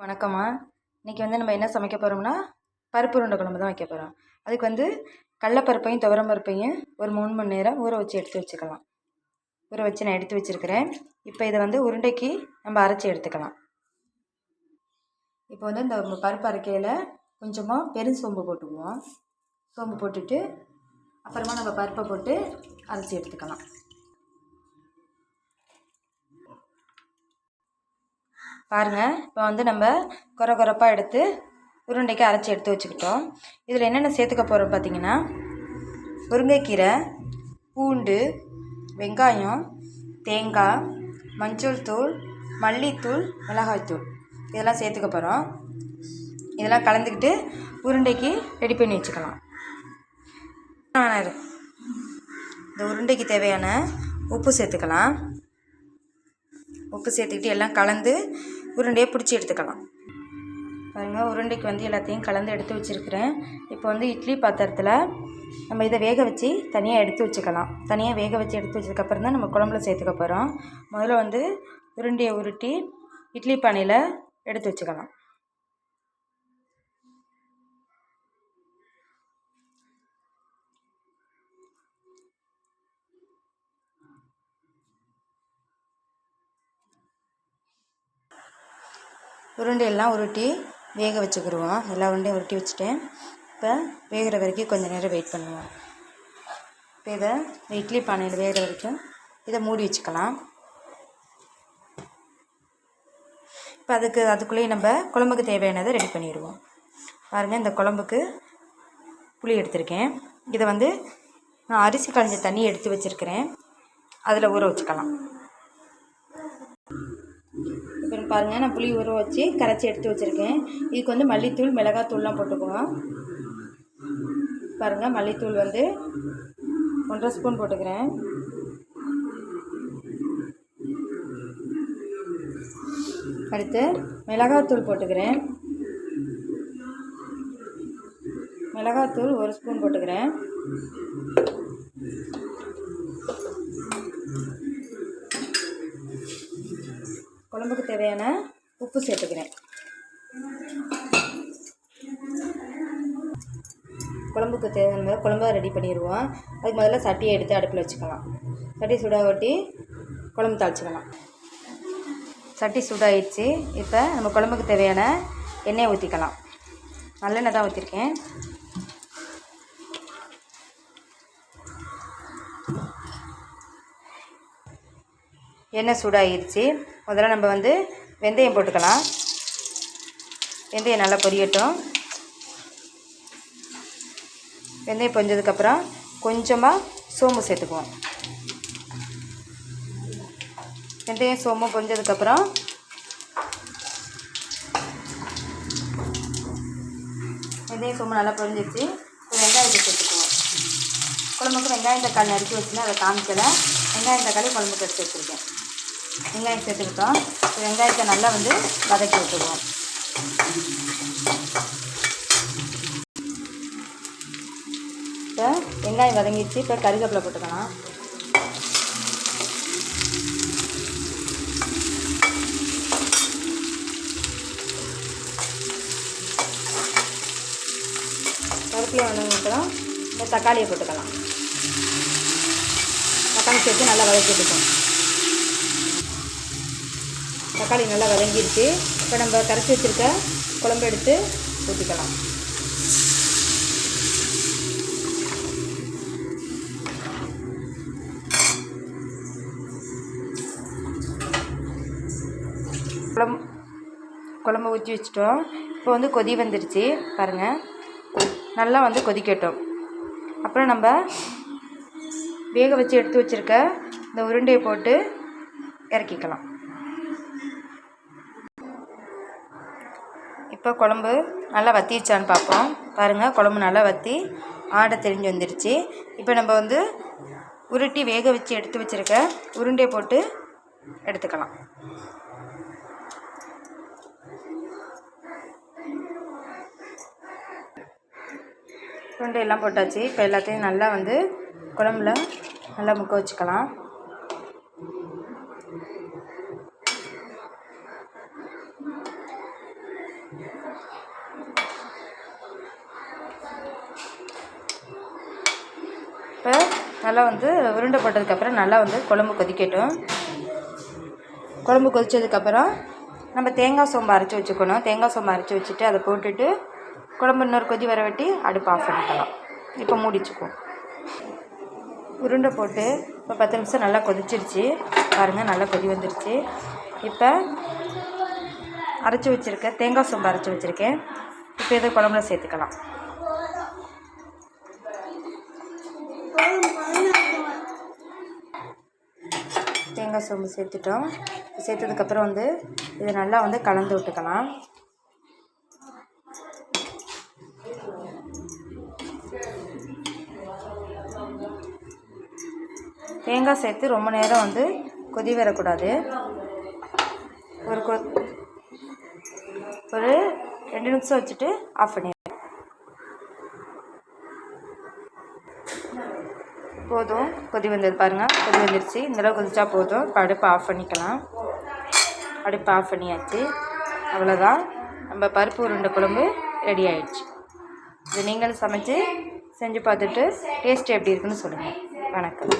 வணக்கம்மா. இன்றைக்கி வந்து நம்ம என்ன சமைக்க போகிறோம்னா பருப்பு உருண்டை குழம்பு தான் வைக்க போகிறோம் அதுக்கு வந்து கடலப்பருப்பையும் துவரம் பருப்பையும் ஒரு மூணு மணி நேரம் ஊற வச்சு எடுத்து வச்சுக்கலாம். ஊற வச்சு நான் எடுத்து வச்சுருக்கிறேன். இப்போ இதை வந்து உருண்டைக்கு நம்ம அரைச்சி எடுத்துக்கலாம். இப்போ வந்து இந்த பருப்பு அரைக்கையில் கொஞ்சமாக பெரும் சோம்பு போட்டுக்குவோம். சோம்பு போட்டுட்டு அப்புறமா நம்ம பருப்பை போட்டு அரைச்சி எடுத்துக்கலாம். பாருங்கள் இப்போ வந்து நம்ம குறை குறைப்பாக எடுத்து உருண்டைக்கு அரைச்சி எடுத்து வச்சுக்கிட்டோம். இதில் என்னென்ன சேர்த்துக்க போகிறோம் பார்த்தீங்கன்னா முருங்கைக்கீரை பூண்டு வெங்காயம் தேங்காய் மஞ்சள் தூள் மல்லித்தூள் மிளகாய்த்தூள் இதெல்லாம் சேர்த்துக்க போகிறோம் இதெல்லாம் கலந்துக்கிட்டு உருண்டைக்கு ரெடி பண்ணி வச்சுக்கலாம். இந்த உருண்டைக்கு தேவையான உப்பு சேர்த்துக்கலாம். உப்பு சேர்த்துக்கிட்டு எல்லாம் கலந்து உருண்டையை பிடிச்சி எடுத்துக்கலாம். பாருங்கள் உருண்டைக்கு வந்து எல்லாத்தையும் கலந்து எடுத்து வச்சுருக்கிறேன். இப்போ வந்து இட்லி பாத்திரத்தில் நம்ம இதை வேக வச்சு தனியாக எடுத்து வச்சுக்கலாம். தனியாக வேக வச்சு எடுத்து வச்சதுக்கப்புறம் தான் நம்ம குழம்புல சேர்த்துக்க போகிறோம் முதல்ல வந்து உருண்டையை உருட்டி இட்லி பானையில் எடுத்து வச்சுக்கலாம். உருண்டையெல்லாம் உருட்டி வேக வச்சுக்கிடுவோம் எல்லா உருண்டையும் உருட்டி வச்சுட்டேன். இப்போ வேகிற வரைக்கும் கொஞ்சம் நேரம் வெயிட் பண்ணுவோம். இப்போ இதை இட்லி பானையில் வேகிற வரைக்கும் இதை மூடி வச்சுக்கலாம். இப்போ அதுக்கு அதுக்குள்ளேயே நம்ம குழம்புக்கு தேவையானதை ரெடி பண்ணிடுவோம். பாருங்கள் இந்த குழம்புக்கு புளி எடுத்திருக்கேன். இதை வந்து நான் அரிசி களைஞ்ச தண்ணி எடுத்து வச்சுருக்கிறேன். அதில் ஊற வச்சுக்கலாம். பாருங்கள் நான் புளி ஊற வச்சு கரைச்சி எடுத்து வச்சுருக்கேன். இதுக்கு வந்து மல்லித்தூள் மிளகாத்தூள்லாம் போட்டுக்குவோம் பாருங்கள் மல்லித்தூள் வந்து ஒன்றரை ஸ்பூன் போட்டுக்கிறேன். அடுத்து மிளகாத்தூள் போட்டுக்கிறேன். மிளகாத்தூள் ஒரு ஸ்பூன் போட்டுக்கிறேன். குழம்புக்கு தேவையான உப்பு சேர்த்துக்கிறேன். குழம்புக்கு தேவையான குழம்பா ரெடி பண்ணிடுவோம். அதுக்கு முதல்ல சட்டியை எடுத்து அடுப்பில் வச்சுக்கலாம். சட்டி சுட ஒட்டி குழம்பு தாளிச்சிக்கலாம். சட்டி சுடாயிடுச்சு. இப்போ நம்ம குழம்புக்கு தேவையான எண்ணெயை ஊற்றிக்கலாம். நல்லெண்ணெய் தான் ஊற்றிருக்கேன். எண்ணெய் சூடாகிடுச்சு முதல்ல நம்ம வந்து வெந்தயம் போட்டுக்கலாம். வெந்தயம் நல்லா பொரியட்டும். வெந்தயம் பொஞ்சதுக்கப்புறம் கொஞ்சமாக சோம்பு சேர்த்துக்குவோம். வெந்தயம் சோம்பு பொரிஞ்சதுக்கப்புறம் வெந்தயம் சோம்பு நல்லா பொரிஞ்சிருச்சு. வெங்காயத்தை குழம்புக்கு வெங்காயம் தக்காளி நறுக்கி வச்சுன்னா அதை காமிக்கலை வெங்காயம் தக்காளி குழம்புக்கு எடுத்து வச்சுருக்கேன். வெங்காயம் சேர்த்துக்கிட்டோம் வெங்காயத்தை நல்லா வந்து வதக்கி விட்டுக்குவோம் இப்போ வெங்காயம் வதங்கிடுச்சு. இப்போ கருகப்பில் போட்டுக்கலாம். கருப்பிலை வதங்கிக்கிறோம் இப்போ தக்காளியை போட்டுக்கலாம். தக்காளி சேர்த்து நல்லா வதக்கிட்டுக்கோம் தக்காளி நல்லா வதங்கிடுச்சு. இப்போ நம்ம கரைச்சி வச்சுருக்க குழம்பு எடுத்து ஊற்றிக்கலாம் குழம்பு குழம்பு ஊற்றி வச்சிட்டோம். இப்போ வந்து கொதி வந்துடுச்சு பாருங்கள் நல்லா வந்து கொதிக்கட்டும். அப்புறம் நம்ம வேக வச்சு எடுத்து வச்சுருக்க இந்த உருண்டையை போட்டு இறக்கிக்கலாம். இப்போ குழம்பு நல்லா வத்திடுச்சான்னு பார்ப்போம். பாருங்கள் குழம்பு நல்லா வற்றி ஆடை தெரிஞ்சு வந்துடுச்சு இப்போ நம்ம வந்து உருட்டி வேக வச்சு எடுத்து வச்சுருக்க உருண்டையை போட்டு எடுத்துக்கலாம். உருண்டை எல்லாம் போட்டாச்சு. இப்போ எல்லாத்தையும் நல்லா வந்து குழம்புல நல்லா முக்க வச்சுக்கலாம். இப்போ நல்லா வந்து உருண்டை போட்டதுக்கப்புறம் நல்லா வந்து குழம்பு கொதிக்கட்டும். குழம்பு கொதித்ததுக்கப்புறம் நம்ம தேங்காய் சோம்பு அரைச்சி வச்சுக்கணும். தேங்காய் சோம்பு அரைச்சி வச்சுட்டு அதை போட்டுட்டு குழம்பு இன்னொரு கொதி வர வெட்டி அடுப்பு ஆஃப் பண்ணிக்கலாம் இப்போ மூடிச்சுக்குவோம். உருண்டை போட்டு இப்போ பத்து நிமிஷம் நல்லா கொதிச்சிருச்சு. பாருங்கள் நல்லா கொதி வந்துருச்சு. இப்போ அரைச்சி வச்சுருக்கேன் தேங்காய் சோம்பு அரைச்சி வச்சுருக்கேன். இப்போ இதை குழம்புல சேர்த்துக்கலாம். தேங்காய் சோம்பு சேர்த்துட்டோம். சேர்த்ததுக்கப்புறம் வந்து இதை நல்லா வந்து கலந்து விட்டுக்கலாம். தேங்காய் சேர்த்து ரொம்ப நேரம் வந்து கொதி வரக்கூடாது. ஒரு கொ ஒரு ரெண்டு நிமிஷம் வச்சுட்டு ஆஃப் பண்ணிடுவேன் போதும். கொதி வந்தது பாருங்கள் கொதி வந்துருச்சு. இந்தளவு கொதிச்சா போதும். இப்போ அடுப்பை ஆஃப் பண்ணிக்கலாம். அடுப்பை ஆஃப் பண்ணியாச்சு. அவ்வளோதான் நம்ம பருப்பு உருண்டை குழம்பு ரெடி ஆயிடுச்சு. இது நீங்களும் சமைச்சு செஞ்சு பார்த்துட்டு டேஸ்ட் எப்படி இருக்குன்னு சொல்லுங்கள் வணக்கம்.